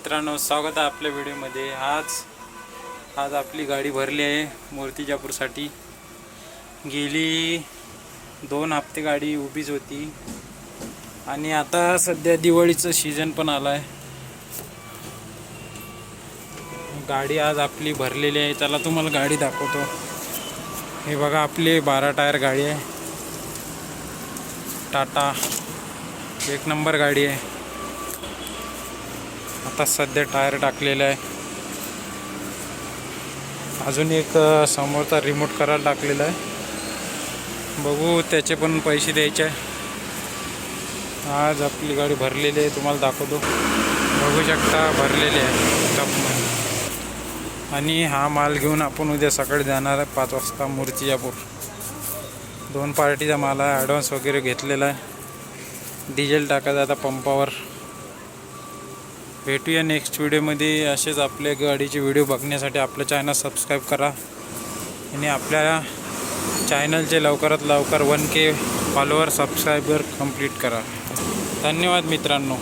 मित्रांनो स्वागत आहे आपल्या व्हिडिओमध्ये. आज आज आपली गाडी भरली आहे मूर्तिजापूरसाठी. गेली दोन हप्ते गाडी उभीच होती. आणि आता सध्या दिवाळीचं सीझन पण आलं आहे गाडी आज आपली भरलेली आहे. त्याला तुम्हाला गाडी दाखवतो. हे बघा आपली बारा टायर गाडी आहे. टाटा. एक नंबर गाडी आहे. आता सध्या टायर टाकलेला आहे. अजून एक समोरचा रिमोट करायला टाकलेला आहे. बघू त्याचे पण पैसे द्यायचे आहे. आज आपली गाडी भरलेली आहे तुम्हाला दाखवतो. बघू शकता भरलेली आहे. टपमध्ये आणि हा माल घेऊन आपण उद्या सकाळी जाणार आहे पाच वाजता मूर्तिजापूर. दोन पार्टीचा माल आहे ॲडव्हान्स वगैरे घेतलेला आहे. डिझेल टाकायचं आता पंपावर. भेटूया नेक्स्ट व्हिडिओमध्ये असेच आपल्या गाडीचे व्हिडिओ बघण्यासाठी आपलं चॅनल सबस्क्राईब करा. आणि आपल्या चॅनलचे लवकरात लवकर one K follower subscriber complete करा. धन्यवाद मित्रांनो.